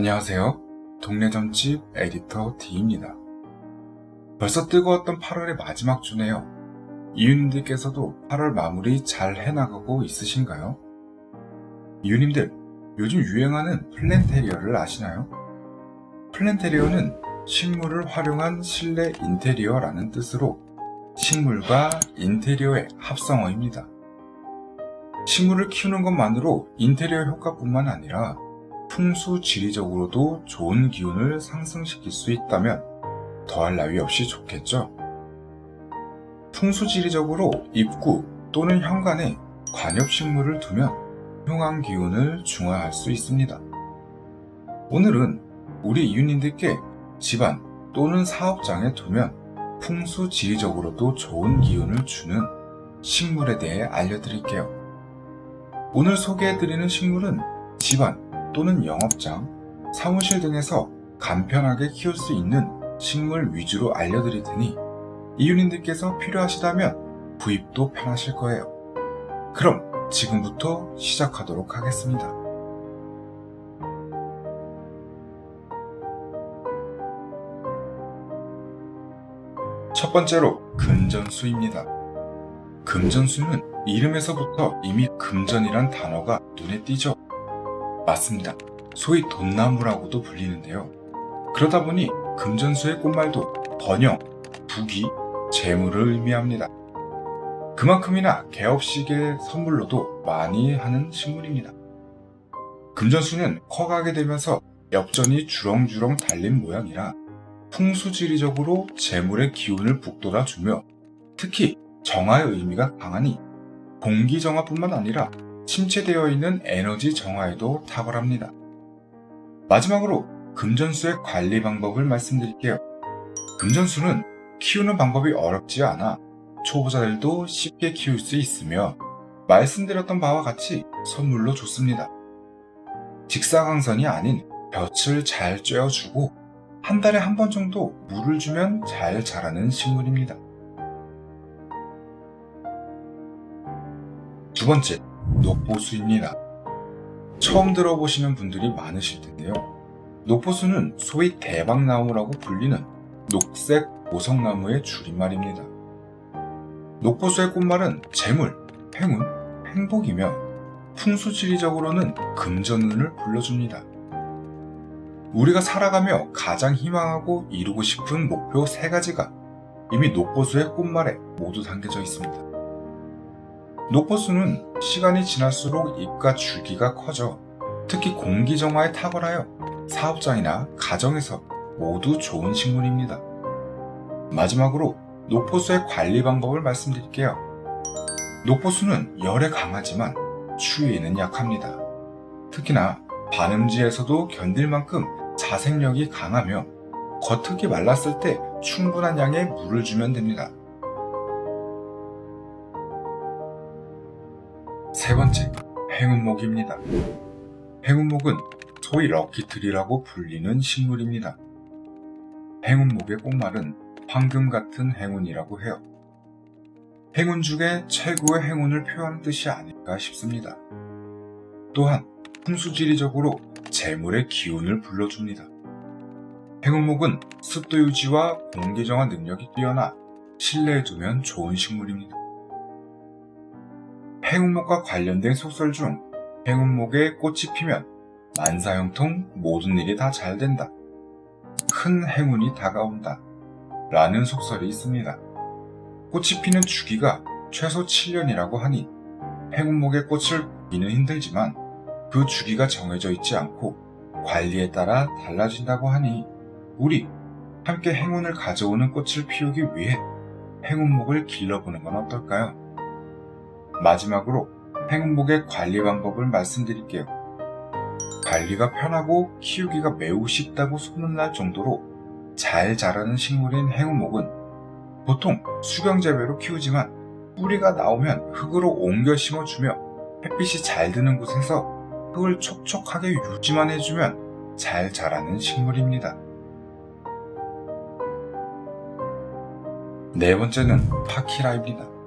안녕하세요. 동네 점집 에디터 D입니다. 벌써 뜨거웠던 8월의 마지막 주네요. 이웃님들께서도 8월 마무리 잘 해나가고 있으신가요? 이웃님들, 요즘 유행하는 플랜테리어를 아시나요? 플랜테리어는 식물을 활용한 실내 인테리어라는 뜻으로 식물과 인테리어의 합성어입니다. 식물을 키우는 것만으로 인테리어 효과뿐만 아니라 풍수 지리적으로도 좋은 기운을 상승시킬 수 있다면 더할 나위 없이 좋겠죠. 풍수 지리적으로 입구 또는 현관에 관엽식물을 두면 흉한 기운을 중화할 수 있습니다. 오늘은 우리 이웃님들께 집안 또는 사업장에 두면 풍수 지리적으로도 좋은 기운을 주는 식물에 대해 알려드릴게요. 오늘 소개해드리는 식물은 집안 또는 영업장, 사무실 등에서 간편하게 키울 수 있는 식물 위주로 알려드릴 테니 이웃님들께서 필요하시다면 구입도 편하실 거예요. 그럼 지금부터 시작하도록 하겠습니다. 첫 번째로 금전수입니다. 금전수는 이름에서부터 이미 금전이란 단어가 눈에 띄죠. 맞습니다. 소위 돈나무라고도 불리는데요. 그러다 보니 금전수의 꽃말도 번영, 부귀, 재물을 의미합니다. 그만큼이나 개업식의 선물로도 많이 하는 식물입니다. 금전수는 커가게 되면서 엽전이 주렁주렁 달린 모양이라 풍수지리적으로 재물의 기운을 북돋아주며 특히 정화의 의미가 강하니 공기정화뿐만 아니라 침체되어 있는 에너지 정화에도 탁월합니다. 마지막으로 금전수의 관리 방법을 말씀드릴게요. 금전수는 키우는 방법이 어렵지 않아 초보자들도 쉽게 키울 수 있으며 말씀드렸던 바와 같이 선물로 좋습니다. 직사광선이 아닌 볕을 잘 쬐어주고 한 달에 한 번 정도 물을 주면 잘 자라는 식물입니다. 두 번째, 녹보수입니다. 처음 들어보시는 분들이 많으실 텐데요. 녹보수는 소위 대박나무라고 불리는 녹색 보석나무의 줄임말입니다. 녹보수의 꽃말은 재물, 행운, 행복이며 풍수지리적으로는 금전운을 불러줍니다. 우리가 살아가며 가장 희망하고 이루고 싶은 목표 세 가지가 이미 녹보수의 꽃말에 모두 담겨져 있습니다. 녹보수는 시간이 지날수록 잎과 줄기가 커져 특히 공기정화에 탁월하여 사업장이나 가정에서 모두 좋은 식물입니다. 마지막으로 녹보수의 관리 방법을 말씀드릴게요. 녹보수는 열에 강하지만 추위에는 약합니다. 특히나 반음지에서도 견딜 만큼 자생력이 강하며 겉흙이 말랐을 때 충분한 양의 물을 주면 됩니다. 세 번째, 행운목입니다. 행운목은 소위 럭키트리라고 불리는 식물입니다. 행운목의 꽃말은 황금 같은 행운이라고 해요. 행운 중에 최고의 행운을 표하는 뜻이 아닐까 싶습니다. 또한 풍수지리적으로 재물의 기운을 불러줍니다. 행운목은 습도 유지와 공기정화 능력이 뛰어나 실내에 두면 좋은 식물입니다. 행운목과 관련된 속설 중 행운목에 꽃이 피면 만사형통 모든 일이 다 잘 된다. 큰 행운이 다가온다. 라는 속설이 있습니다. 꽃이 피는 주기가 최소 7년이라고 하니 행운목의 꽃을 보기는 힘들지만 그 주기가 정해져 있지 않고 관리에 따라 달라진다고 하니 우리 함께 행운을 가져오는 꽃을 피우기 위해 행운목을 길러보는 건 어떨까요? 마지막으로 행운목의 관리 방법을 말씀드릴게요. 관리가 편하고 키우기가 매우 쉽다고 소문날 정도로 잘 자라는 식물인 행운목은 보통 수경재배로 키우지만 뿌리가 나오면 흙으로 옮겨 심어주며 햇빛이 잘 드는 곳에서 흙을 촉촉하게 유지만 해주면 잘 자라는 식물입니다. 네 번째는 파키라입니다.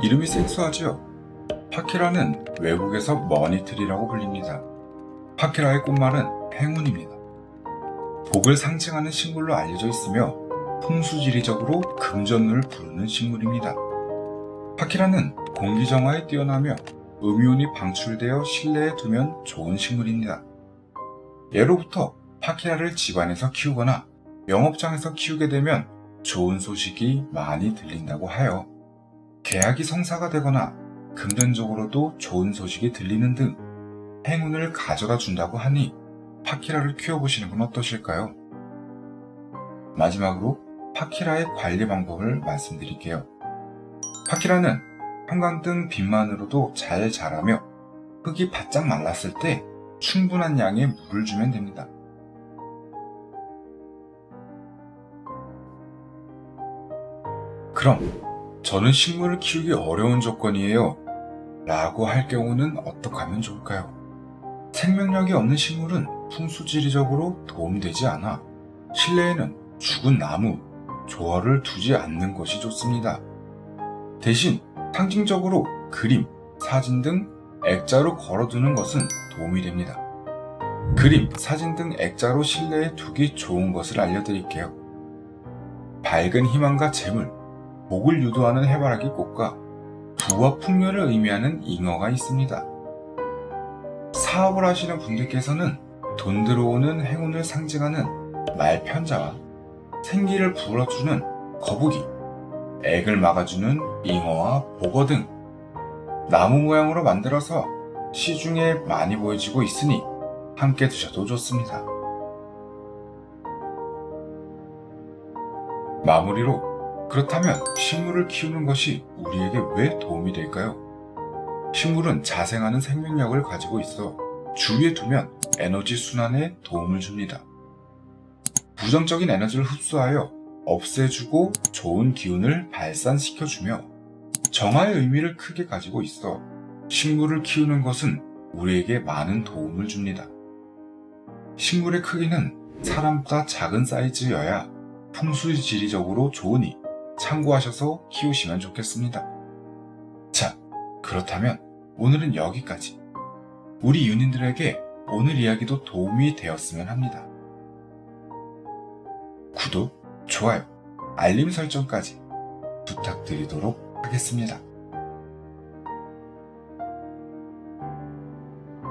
이름이 생소하죠? 파키라는 외국에서 머니트리라고 불립니다. 파키라의 꽃말은 행운입니다. 복을 상징하는 식물로 알려져 있으며 풍수지리적으로 금전을 부르는 식물입니다. 파키라는 공기정화에 뛰어나며 음이온이 방출되어 실내에 두면 좋은 식물입니다. 예로부터 파키라를 집안에서 키우거나 영업장에서 키우게 되면 좋은 소식이 많이 들린다고 하여 계약이 성사가 되거나 금전적으로도 좋은 소식이 들리는 등 행운을 가져다 준다고 하니 파키라를 키워보시는 건 어떠실까요? 마지막으로 파키라의 관리 방법을 말씀드릴게요. 파키라는 형광등 빛만으로도 잘 자라며 흙이 바짝 말랐을 때 충분한 양의 물을 주면 됩니다. 그럼 저는 식물을 키우기 어려운 조건이에요. 라고 할 경우는 어떻게 하면 좋을까요? 생명력이 없는 식물은 풍수지리적으로 도움되지 않아 실내에는 죽은 나무, 조화를 두지 않는 것이 좋습니다. 대신 상징적으로 그림, 사진 등 액자로 걸어두는 것은 도움이 됩니다. 그림, 사진 등 액자로 실내에 두기 좋은 것을 알려드릴게요. 밝은 희망과 재물, 복을 유도하는 해바라기 꽃과 부와 풍요를 의미하는 잉어가 있습니다. 사업을 하시는 분들께서는 돈 들어오는 행운을 상징하는 말편자와 생기를 불어주는 거북이, 액을 막아주는 잉어와 보거 등 나무 모양으로 만들어서 시중에 많이 보여지고 있으니 함께 드셔도 좋습니다. 마무리로 그렇다면 식물을 키우는 것이 우리에게 왜 도움이 될까요? 식물은 자생하는 생명력을 가지고 있어 주위에 두면 에너지 순환에 도움을 줍니다. 부정적인 에너지를 흡수하여 없애주고 좋은 기운을 발산시켜주며 정화의 의미를 크게 가지고 있어 식물을 키우는 것은 우리에게 많은 도움을 줍니다. 식물의 크기는 사람보다 작은 사이즈여야 풍수지리적으로 좋으니 참고하셔서 키우시면 좋겠습니다. 자, 그렇다면 오늘은 여기까지. 우리 유닛들에게 오늘 이야기도 도움이 되었으면 합니다. 구독, 좋아요, 알림 설정까지 부탁드리도록 하겠습니다.